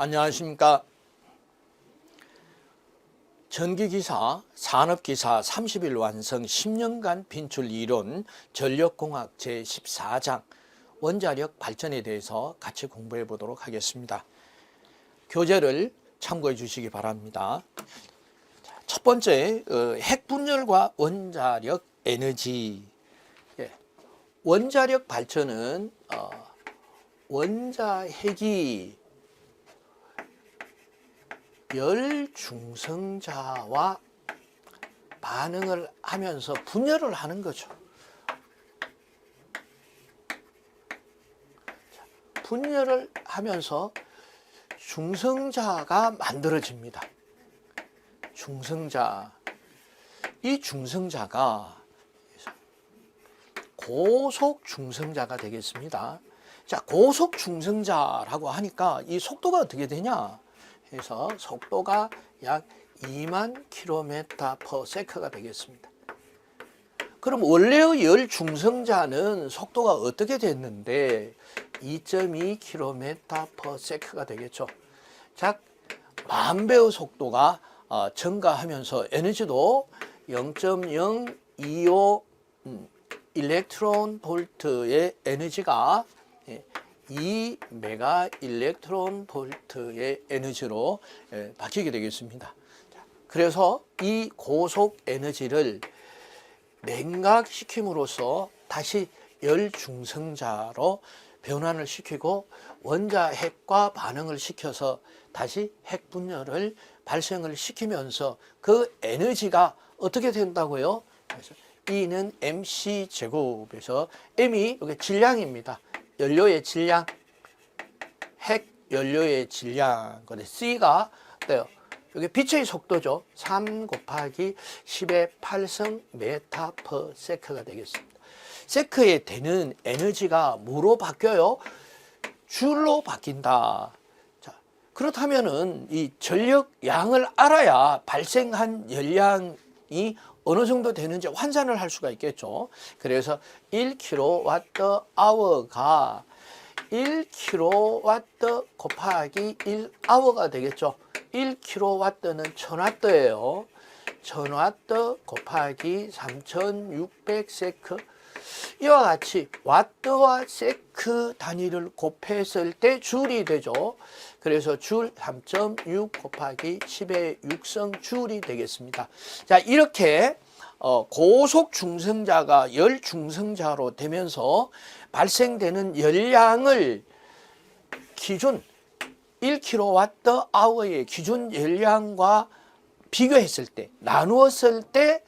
안녕하십니까. 전기기사, 산업기사 30일 완성 10년간 빈출 이론 전력공학 제14장 원자력 발전에 대해서 같이 공부해 보도록 하겠습니다. 교재를 참고해 주시기 바랍니다. 자, 첫 번째, 어, 핵분열과 원자력 에너지. 예. 원자력 발전은 어, 원자핵이 열 중성자와 반응을 하면서 분열을 하는 거죠. 자, 분열을 하면서 중성자가 만들어집니다. 중성자. 이 중성자가 고속 중성자가 되겠습니다. 자, 고속 중성자라고 하니까 이 속도가 어떻게 되냐? 해서 속도가 약 2만 킬로미터 per 세크가 되겠습니다. 그럼 원래의 열 중성자는 속도가 어떻게 됐는데 2.2 킬로미터 per 세크가 되겠죠. 자, 만 배의 속도가 어, 증가하면서 에너지도 0.025 음, 일렉트론 볼트의 에너지가 예, 2 메가 일렉트론 볼트의 에너지로 예, 바뀌게 되겠습니다. 자, 그래서 이 고속 에너지를 냉각시킴으로써 다시 열 중성자로 변환을 시키고 원자 핵과 반응을 시켜서 다시 핵 분열을 발생을 시키면서 그 에너지가 어떻게 된다고요? 그래서 E는 mc 제곱에서 m이 이게 질량입니다. 연료의 질량, 핵 연료의 질량. 근데 C가 어때요? 이게 빛의 속도죠. 3 곱하기 10의 8성 메타 퍼 세크가 되겠습니다. 세크에 되는 에너지가 뭐로 바뀌어요? 줄로 바뀐다. 자, 그렇다면은 이 전력 양을 알아야 발생한 열량이 어느 정도 되는지 환산을 할 수가 있겠죠. 그래서 1kWh가 1kW 곱하기 1h가 되겠죠. 1kW는 1000W예요. 1000W 곱하기 3600세크 이와 같이 와트와 세크 단위를 곱했을 때 줄이 되죠. 그래서 줄 3.6 곱하기 10의 6성 줄이 되겠습니다. 자, 이렇게 어, 고속 중성자가 열 중성자로 되면서 발생되는 열량을 기준 1kWh의 기준 열량과 비교했을 때 나누었을 때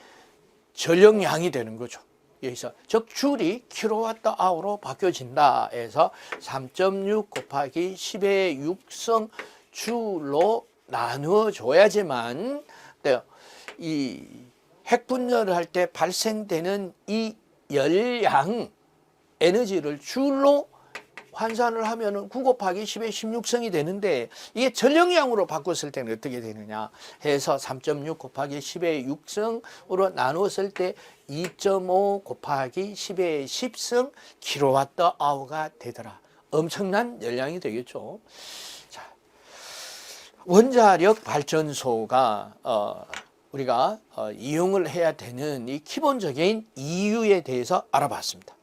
전력량이 되는 거죠. 여기서 즉 줄이 킬로와트 아워로 바뀌어진다 해서 3.6 곱하기 10의 6성 줄로 나누어 줘야지만 이 핵분열을 할 때 발생되는 이 열량 에너지를 줄로 환산을 하면은 9 곱하기 10의 16성이 되는데 이게 전력량으로 바꿨을 때는 어떻게 되느냐 해서 3.6 곱하기 10의 6성으로 나누었을 때 2.5 곱하기 10의 10성 킬로와트 아워가 되더라. 엄청난 열량이 되겠죠. 자, 원자력 발전소가 어, 우리가 어, 이용을 해야 되는 이 기본적인 이유에 대해서 알아봤습니다.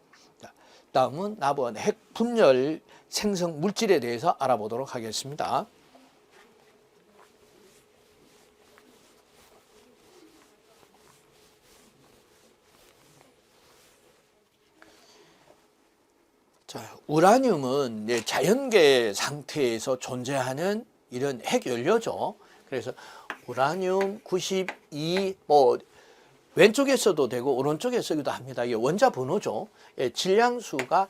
자, 다음은 나번 핵 분열 생성 물질에 대해서 알아보도록 하겠습니다. 자, 우라늄은 자연계 상태에서 존재하는 이런 핵연료죠. 그래서 우라늄 92 뭐 왼쪽에 써도 되고 오른쪽에 쓰기도 합니다. 이게 원자 번호죠. 예, 질량수가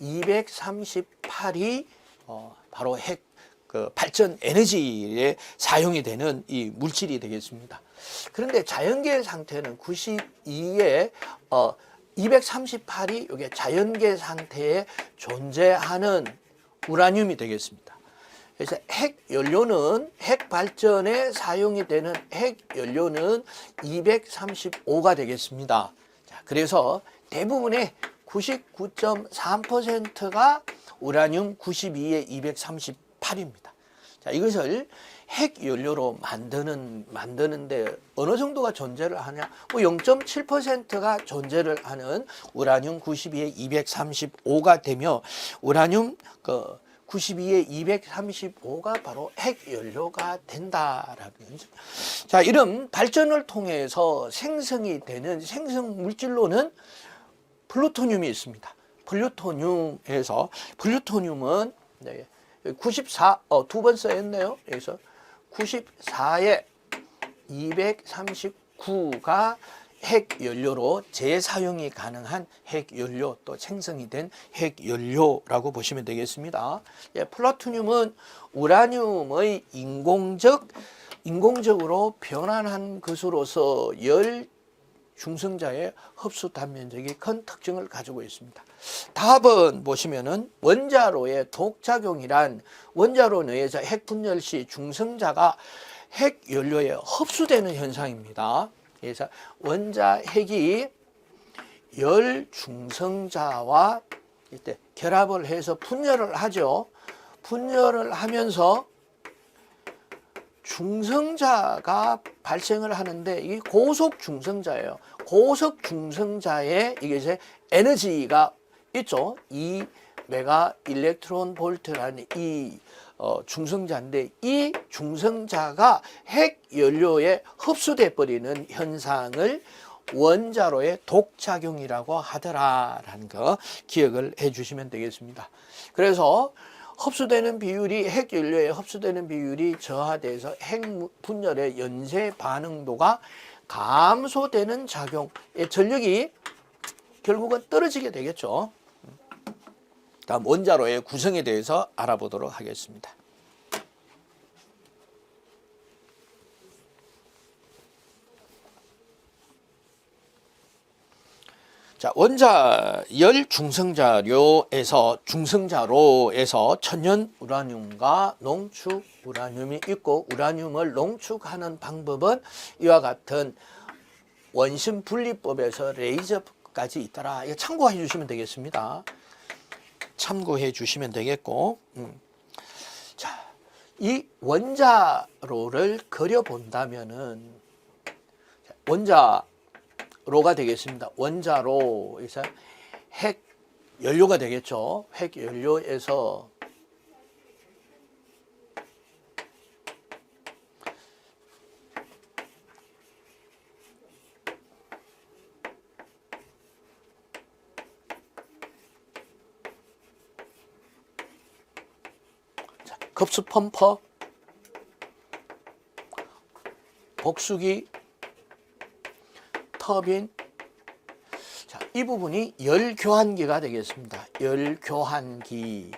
238이 어, 바로 핵 그 발전 에너지에 사용이 되는 이 물질이 되겠습니다. 그런데 자연계 상태는 92에 어, 238이 이게 자연계 상태에 존재하는 우라늄이 되겠습니다. 그래서 핵 연료는 핵 발전에 사용이 되는 핵 연료는 235가 되겠습니다. 자, 그래서 대부분의 99.3%가 우라늄 92에 238입니다. 자, 이것을 핵 연료로 만드는 만드는데 어느 정도가 존재를 하냐? 뭐 0.7%가 존재를 하는 우라늄 92에 235가 되며 우라늄 그 92에 235가 바로 핵 연료가 된다라는. 자, 이런 발전을 통해서 생성이 되는 생성 물질로는 플루토늄이 있습니다. 플루토늄에서 플루토늄은 네, 94, 어, 두 번 써였네요. 여기서 94에 239가 핵 연료로 재사용이 가능한 핵 연료 또 생성이 된 핵 연료라고 보시면 되겠습니다. 예, 플라토늄은 우라늄의 인공적 인공적으로 변환한 것으로서 열 중성자의 흡수 단면적이 큰 특징을 가지고 있습니다. 답은 보시면은 원자로의 독작용이란 원자로 내에서 핵 분열 시 중성자가 핵 연료에 흡수되는 현상입니다. 그래서 원자 핵이 열 중성자와 이때 결합을 해서 분열을 하죠. 분열을 하면서 중성자가 발생을 하는데 이게 고속 중성자예요. 고속 중성자에 이게 이제 에너지가 있죠. 이 메가 일렉트론 볼트라는 이 어, 중성자인데 이 중성자가 핵 연료에 흡수돼 버리는 현상을 원자로의 독작용이라고 하더라라는 거 기억을 해 주시면 되겠습니다. 그래서 흡수되는 비율이 핵 연료에 흡수되는 비율이 저하돼서 핵 분열의 연쇄 반응도가 감소되는 작용, 전력이 결국은 떨어지게 되겠죠. 다음 원자로의 구성에 대해서 알아보도록 하겠습니다. 자, 원자 열 중성자료에서 중성자로에서 천연 우라늄과 농축 우라늄이 있고 우라늄을 농축하는 방법은 이와 같은 원심 분리법에서 레이저까지 있더라. 이거 참고해 주시면 되겠습니다. 참고해 주시면 되겠고, 음. 자, 이 원자로를 그려 본다면은 원자로가 되겠습니다. 원자로에서 핵 연료가 되겠죠. 핵 연료에서 급수 펌퍼, 복수기, 터빈. 자, 이 부분이 열 교환기가 되겠습니다. 열 교환기.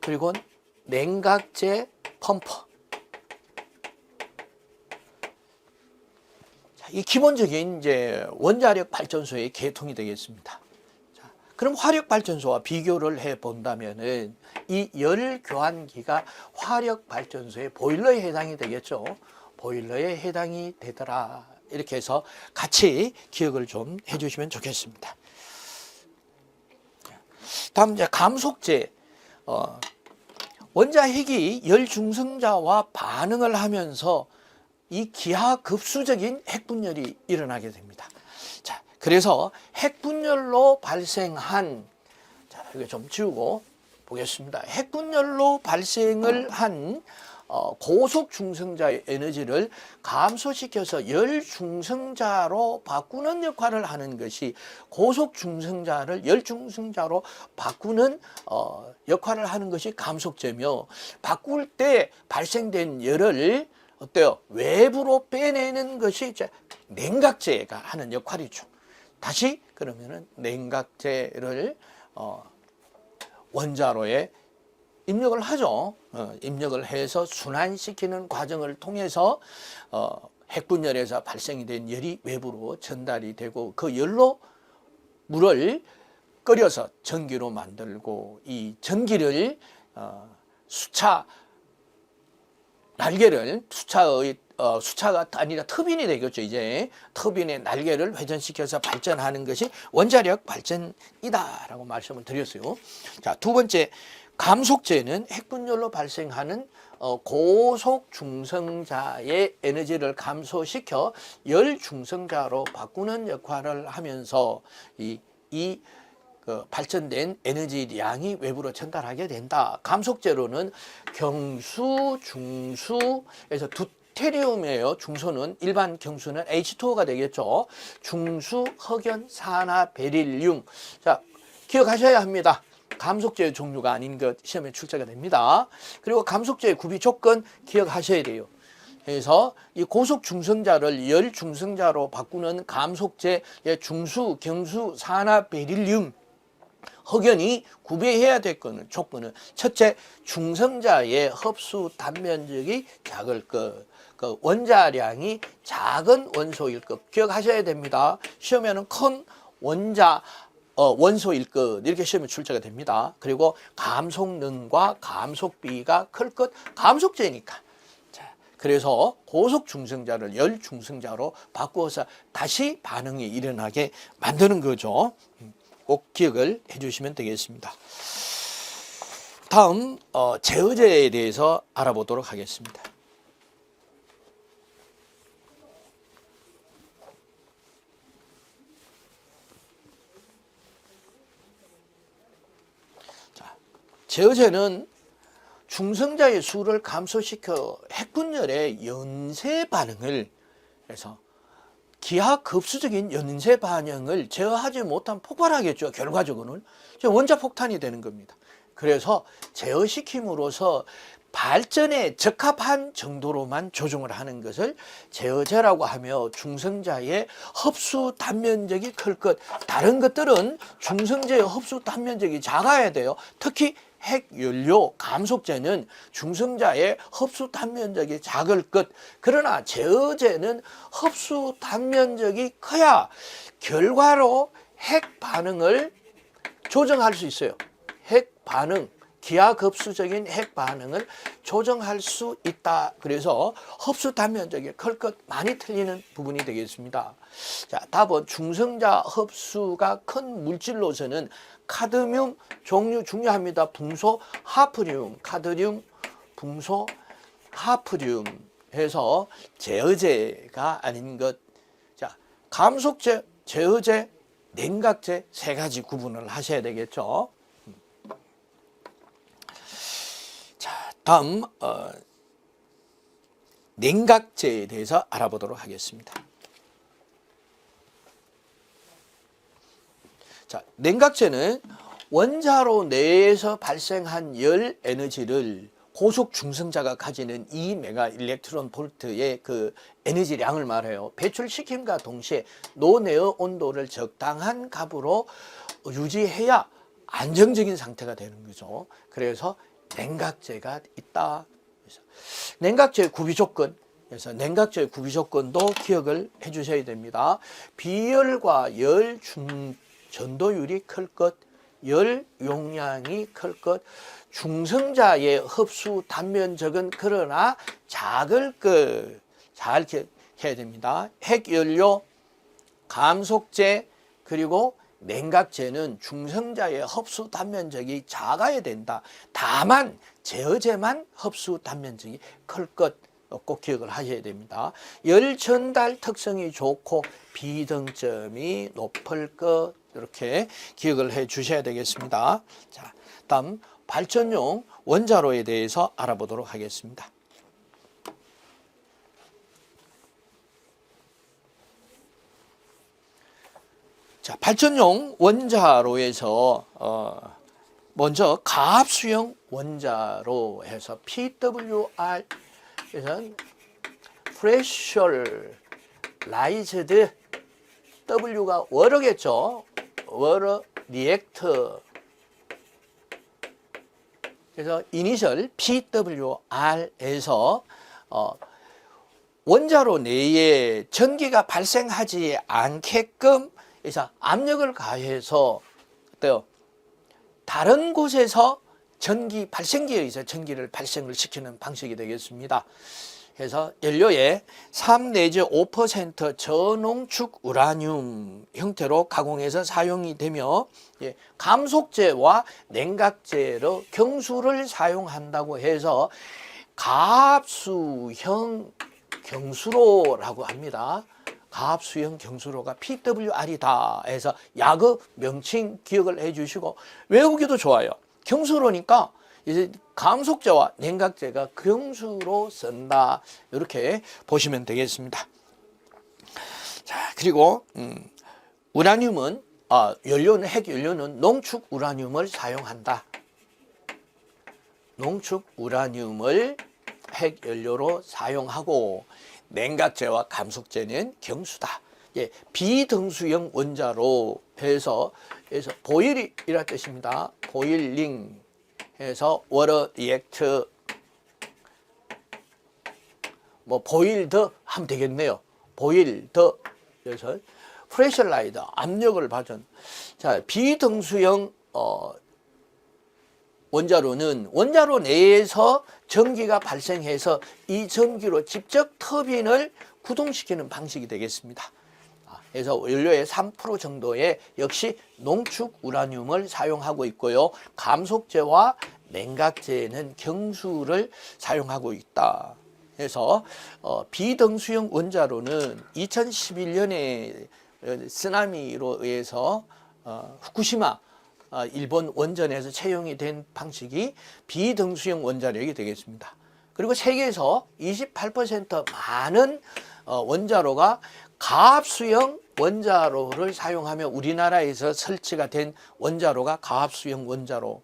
그리고 냉각제 펌퍼. 자, 이 기본적인 이제 원자력 발전소의 계통이 되겠습니다. 자, 그럼 화력 발전소와 비교를 해 본다면은 이 열 교환기가 화력 발전소의 보일러에 해당이 되겠죠. 보일러에 해당이 되더라. 이렇게 해서 같이 기억을 좀 해주시면 좋겠습니다. 다음 이제 감속제. 어, 원자핵이 열 중성자와 반응을 하면서 이 기하급수적인 핵분열이 일어나게 됩니다. 자, 그래서 핵분열로 발생한 자, 이거 좀 지우고 보겠습니다. 핵분열로 발생을 한 어, 고속 중성자의 에너지를 감소시켜서 열 중성자로 바꾸는 역할을 하는 것이 고속 중성자를 열 중성자로 바꾸는 어, 역할을 하는 것이 감속제며 바꿀 때 발생된 열을 어때요? 외부로 빼내는 것이 이제 냉각제가 하는 역할이죠. 다시 그러면은 냉각제를 어, 원자로에 입력을 하죠. 어, 입력을 해서 순환시키는 과정을 통해서 어, 핵분열에서 발생이 된 열이 외부로 전달이 되고 그 열로 물을 끓여서 전기로 만들고 이 전기를 어, 수차 날개를 수차의 어, 수차가 아니라 터빈이 되겠죠 이제 터빈의 날개를 회전시켜서 발전하는 것이 원자력 발전이다라고 말씀을 드렸어요. 자두 번째 감속제는 핵분열로 발생하는 어, 고속 중성자의 에너지를 감소시켜 열 중성자로 바꾸는 역할을 하면서 이, 이 그 발전된 에너지량이 외부로 전달하게 된다. 감속제로는 경수, 중수에서 두 테리움이에요. 중소는 일반 경수는 H2O가 되겠죠. 중수, 흑연, 산화, 베릴륨. 자, 기억하셔야 합니다. 감속제의 종류가 아닌 것 시험에 출제가 됩니다. 그리고 감속제의 구비 조건 기억하셔야 돼요. 그래서 이 고속 중성자를 열 중성자로 바꾸는 감속제의 중수, 경수, 산화, 베릴륨 흑연이 구비해야 될 거는 조건은 첫째 중성자의 흡수 단면적이 작을 것. 그 원자량이 작은 원소일 것 기억하셔야 됩니다. 시험에는 큰 원자 어, 원소일 것 이렇게 시험에 출제가 됩니다. 그리고 감속능과 감속비가 클 것 감속제니까. 자, 그래서 고속 중성자를 열 중성자로 바꾸어서 다시 반응이 일어나게 만드는 거죠. 음, 꼭 기억을 해주시면 되겠습니다. 다음 어, 제어제에 대해서 알아보도록 하겠습니다. 자, 제어제는 중성자의 수를 감소시켜 핵분열의 연쇄 반응을 해서 기하급수적인 연쇄 반응을 제어하지 못한 폭발하겠죠. 결과적으로는 원자 폭탄이 되는 겁니다. 그래서 제어시킴으로써 발전에 적합한 정도로만 조정을 하는 것을 제어제라고 하며 중성자의 흡수 단면적이 클 것. 다른 것들은 중성자의 흡수 단면적이 작아야 돼요. 특히 핵연료 감속제는 중성자의 흡수 단면적이 작을 것. 그러나 제어제는 흡수 단면적이 커야 결과로 핵 반응을 조정할 수 있어요. 핵 반응, 기하급수적인 핵 반응을 조정할 수 있다. 그래서 흡수 단면적이 클 것 많이 틀리는 부분이 되겠습니다. 자, 답은 중성자 흡수가 큰 물질로서는 카드뮴 종류 중요합니다. 붕소 하프륨, 카드뮴, 붕소 하프륨 해서 제어제가 아닌 것. 자, 감속제, 제어제, 냉각제 세 가지 구분을 하셔야 되겠죠. 자, 다음 어, 냉각제에 대해서 알아보도록 하겠습니다. 자, 냉각제는 원자로 내에서 발생한 열 에너지를 고속 중성자가 가지는 2 메가 일렉트론 볼트의 그 에너지량을 말해요. 배출시킴과 동시에 노내의 온도를 적당한 값으로 유지해야 안정적인 상태가 되는 거죠. 그래서 냉각제가 있다. 그래서 냉각제 구비 조건 그래서 냉각제의 구비 조건도 기억을 해 주셔야 됩니다. 비열과 열 중, 전도율이 클 것, 열 용량이 클 것, 중성자의 흡수 단면적은 그러나 작을 것. 잘 해야 됩니다. 핵연료, 감속제, 그리고 냉각제는 중성자의 흡수 단면적이 작아야 된다. 다만 제어제만 흡수 단면적이 클 것 꼭 기억을 하셔야 됩니다. 열 전달 특성이 좋고 비등점이 높을 것 이렇게 기억을 해 주셔야 되겠습니다. 자, 다음 발전용 원자로에 대해서 알아보도록 하겠습니다. 자, 발전용 원자로에서 어, 먼저 가압수형 원자로 해서 PWR 그래서 프레셔라이즈드 W가 워러겠죠. 워러 리액터 그래서 이니셜 PWR에서 어, 원자로 내에 전기가 발생하지 않게끔 그래서 압력을 가해서 어때요? 다른 곳에서 전기 발생기에 의해서 전기를 발생을 시키는 방식이 되겠습니다. 해서 연료에 3 내지 5% 저농축 우라늄 형태로 가공해서 사용이 되며 예, 감속제와 냉각제로 경수를 사용한다고 해서 가압수형 경수로라고 합니다. 가압수형 경수로가 PWR이다 해서 약의 명칭 기억을 해 주시고 외우기도 좋아요. 경수로니까 이제 감속제와 냉각제가 경수로 쓴다. 이렇게 보시면 되겠습니다. 자, 그리고 음, 우라늄은 아, 연료는 핵 연료는 농축 우라늄을 사용한다. 농축 우라늄을 핵 연료로 사용하고 냉각제와 감속제는 경수다. 예, 비등수형 원자로 해서 해서 보일이라 뜻입니다. 보일링 해서 워터 리액트 뭐 보일 더 하면 되겠네요. 보일 더 그래서 프레셔라이더 압력을 받은 자 비등수형 어 원자로는 원자로 내에서 전기가 발생해서 이 전기로 직접 터빈을 구동시키는 방식이 되겠습니다. 아, 그래서 연료의 3% 정도의 역시 농축 우라늄을 사용하고 있고요. 감속제와 냉각제는 경수를 사용하고 있다. 그래서 어, 비등수형 원자로는 2011년에 쓰나미로 의해서 어, 후쿠시마 어, 일본 원전에서 채용이 된 방식이 비등수형 원자력이 되겠습니다. 그리고 세계에서 28% 많은 어, 원자로가 가압수형 원자로를 사용하며 우리나라에서 설치가 된 원자로가 가압수형 원자로.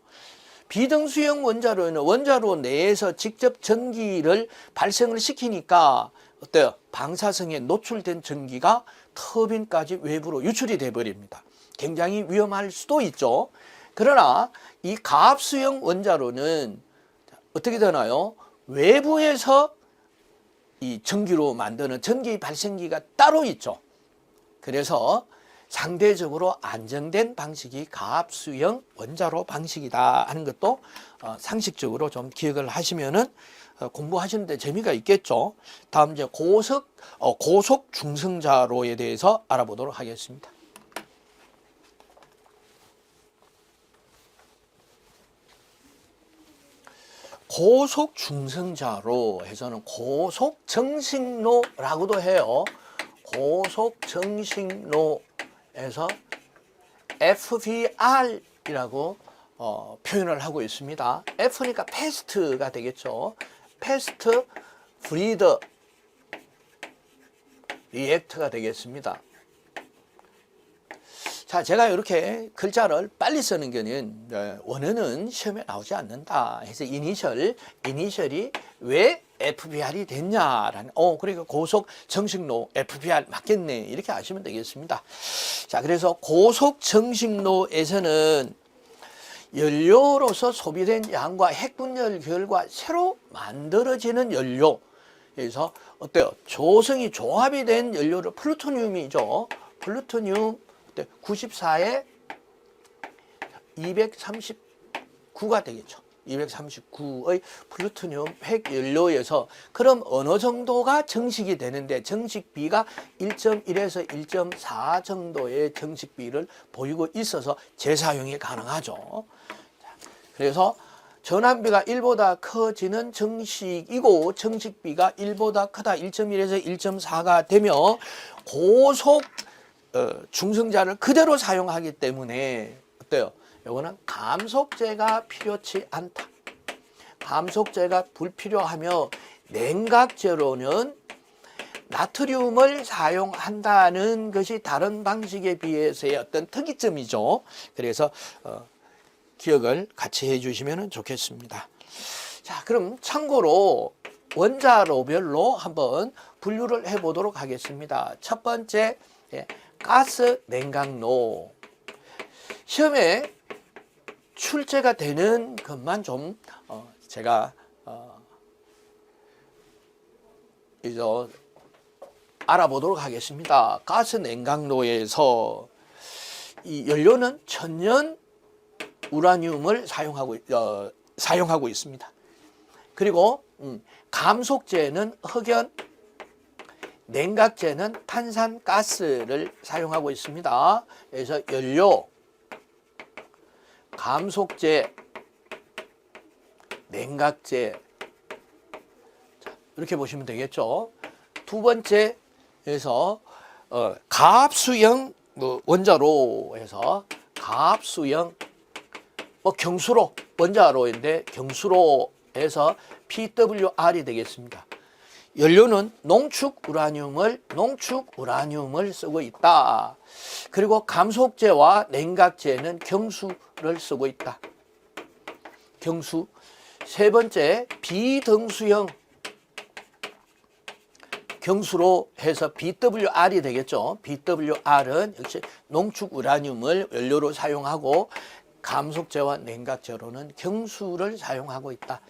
비등수형 원자로는 원자로 내에서 직접 전기를 발생을 시키니까 어때요? 방사성에 노출된 전기가 터빈까지 외부로 유출이 돼 버립니다. 굉장히 위험할 수도 있죠. 그러나 이 가압수형 원자로는 어떻게 되나요? 외부에서 이 전기로 만드는 전기 발생기가 따로 있죠. 그래서 상대적으로 안정된 방식이 가압 수형 원자로 방식이다 하는 것도 어, 상식적으로 좀 기억을 하시면은 어, 공부하시는데 재미가 있겠죠. 다음 이제 고속 어, 고속 중성자로에 대해서 알아보도록 하겠습니다. 고속 중성자로 해서는 고속 정식로라고도 해요. 고속 정식로에서 FBR이라고 어, 표현을 하고 있습니다. F니까 패스트가 되겠죠. 패스트 브리더 리액터가 되겠습니다. 자, 제가 이렇게 글자를 빨리 쓰는 거는 네, 원어는 시험에 나오지 않는다. 해서 이니셜, 이니셜이 왜 FBR이 됐냐라는, 어, 그러니까 고속 정식로 FBR 맞겠네. 이렇게 아시면 되겠습니다. 자, 그래서 고속 정식로에서는 연료로서 소비된 양과 핵분열 결과 새로 만들어지는 연료. 그래서 어때요? 조성이 조합이 된 연료를 플루토늄이죠. 플루토늄 94에 239가 되겠죠. 239의 플루토늄 핵 연료에서 그럼 어느 정도가 정식이 되는데 정식비가 1.1에서 1.4 정도의 정식비를 보이고 있어서 재사용이 가능하죠. 그래서 전환비가 1보다 커지는 정식이고 정식비가 1보다 크다 1.1에서 1.4가 되며 고속 어, 중성자를 그대로 사용하기 때문에 어때요? 요거는 감속제가 필요치 않다. 감속제가 불필요하며 냉각제로는 나트륨을 사용한다는 것이 다른 방식에 비해서의 어떤 특이점이죠. 그래서 어, 기억을 같이 해주시면 좋겠습니다. 자, 그럼 참고로 원자로별로 한번 분류를 해보도록 하겠습니다. 첫 번째 예, 가스 냉각로 시험에 출제가 되는 것만 좀 어, 제가 어, 이제 알아보도록 하겠습니다. 가스 냉각로에서 이 연료는 천연 우라늄을 사용하고 어, 사용하고 있습니다. 그리고 음, 감속제는 흑연, 냉각제는 탄산가스를 사용하고 있습니다. 그래서 연료, 감속제, 냉각제 자, 이렇게 보시면 되겠죠. 두 번째에서 어, 가압수형 뭐 원자로 해서 가압수형 뭐 경수로 원자로인데 경수로에서 PWR이 되겠습니다. 연료는 농축 우라늄을 농축 우라늄을 쓰고 있다. 그리고 감속제와 냉각제는 경수를 쓰고 있다. 경수. 세 번째 비등수형 경수로 해서 BWR이 되겠죠. BWR은 역시 농축 우라늄을 연료로 사용하고 감속제와 냉각제로는 경수를 사용하고 있다.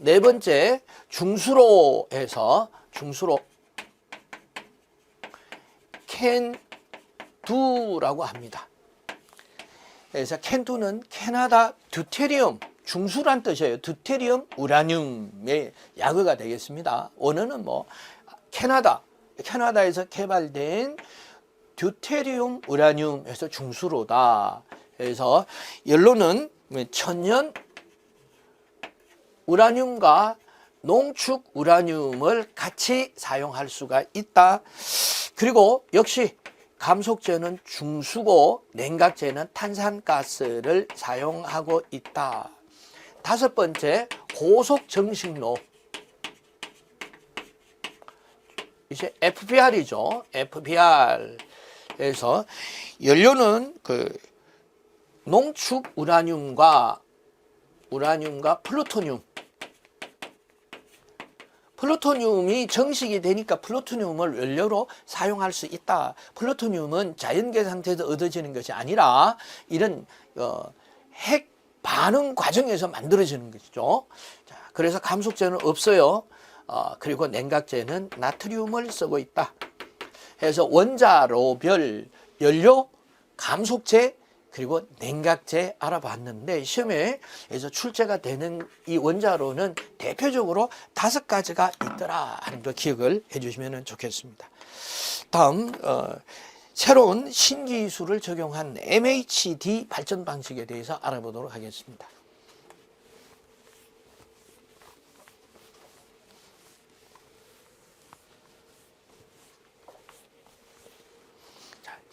네 번째 중수로 해서 중수로 캔두라고 합니다. 그래서 캔두는 캐나다 듀테리움 중수란 뜻이에요. 듀테리움 우라늄의 약어가 되겠습니다. 원어는 뭐 캐나다 캐나다에서 개발된 듀테리움 우라늄에서 중수로다. 그래서 연료는 천연 우라늄과 농축 우라늄을 같이 사용할 수가 있다. 그리고 역시 감속제는 중수고 냉각제는 탄산가스를 사용하고 있다. 다섯 번째 고속 정식로 이제 FBR이죠. FBR에서 연료는 그 농축 우라늄과 우라늄과 플루토늄 플루토늄이 정식이 되니까 플루토늄을 연료로 사용할 수 있다. 플루토늄은 자연계 상태에서 얻어지는 것이 아니라 이런 어, 핵 반응 과정에서 만들어지는 것이죠. 자, 그래서 감속제는 없어요. 어, 그리고 냉각제는 나트륨을 쓰고 있다. 해서 원자로별 연료, 감속제, 그리고 냉각제 알아봤는데 시험에서 출제가 되는 이 원자로는 대표적으로 다섯 가지가 있더라 하는 거 기억을 해주시면 좋겠습니다. 다음 어, 새로운 신기술을 적용한 MHD 발전 방식에 대해서 알아보도록 하겠습니다.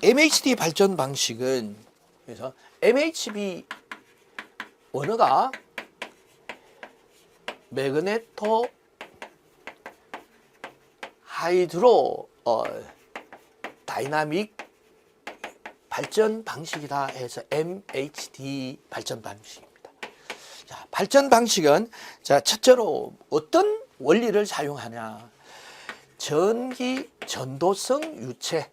MHD 발전 방식은 그래서 MHB 원어가 매그네토 하이드로 어, 다이나믹 발전 방식이다 해서 MHD 발전 방식입니다. 자, 발전 방식은 자, 첫째로 어떤 원리를 사용하냐? 전기 전도성 유체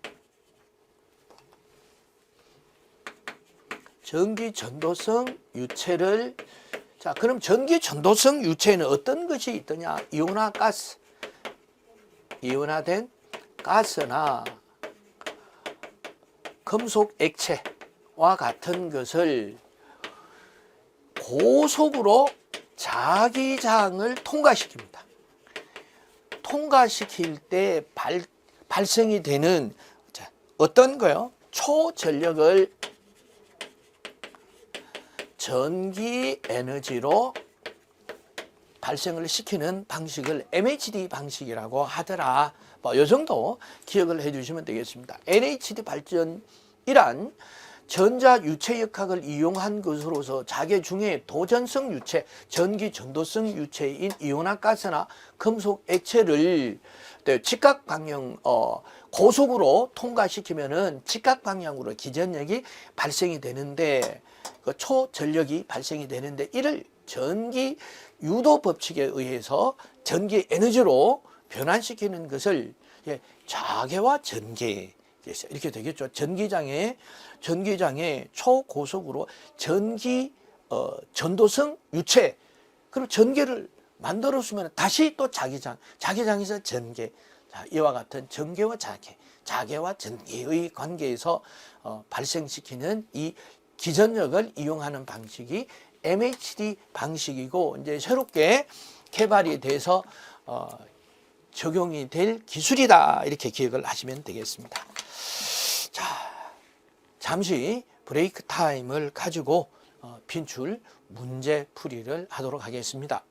전기 전도성 유체를 자 그럼 전기 전도성 유체에는 어떤 것이 있더냐 이온화 가스 이온화된 가스나 금속 액체와 같은 것을 고속으로 자기장을 통과시킵니다. 통과시킬 때 발, 발생이 되는 자, 어떤 거요? 초전력을 전기 에너지로 발생을 시키는 방식을 MHD 방식이라고 하더라. 뭐, 요 정도 기억을 해 주시면 되겠습니다. NHD 발전이란 전자 유체 역학을 이용한 것으로서 자개 중에 도전성 유체, 전기 전도성 유체인 이온화 가스나 금속 액체를 네, 직각 방향 어, 고속으로 통과시키면은 직각 방향으로 기전력이 발생이 되는데 그 초전력이 발생이 되는데 이를 전기 유도 법칙에 의해서 전기 에너지로 변환시키는 것을 예, 자개와 전개 이렇게 되겠죠. 전기장에 전기장에 초고속으로 전기 어, 전도성 유체 그리고 전개를 만들었으면 다시 또 자기장 자기장에서 전개 자, 이와 같은 전개와 자개 자개와 전개의 관계에서 어, 발생시키는 이 기전력을 이용하는 방식이 MHD 방식이고 이제 새롭게 개발이 돼서 어, 적용이 될 기술이다 이렇게 기억을 하시면 되겠습니다. 자, 잠시 브레이크 타임을 가지고 어, 빈출 문제 풀이를 하도록 하겠습니다.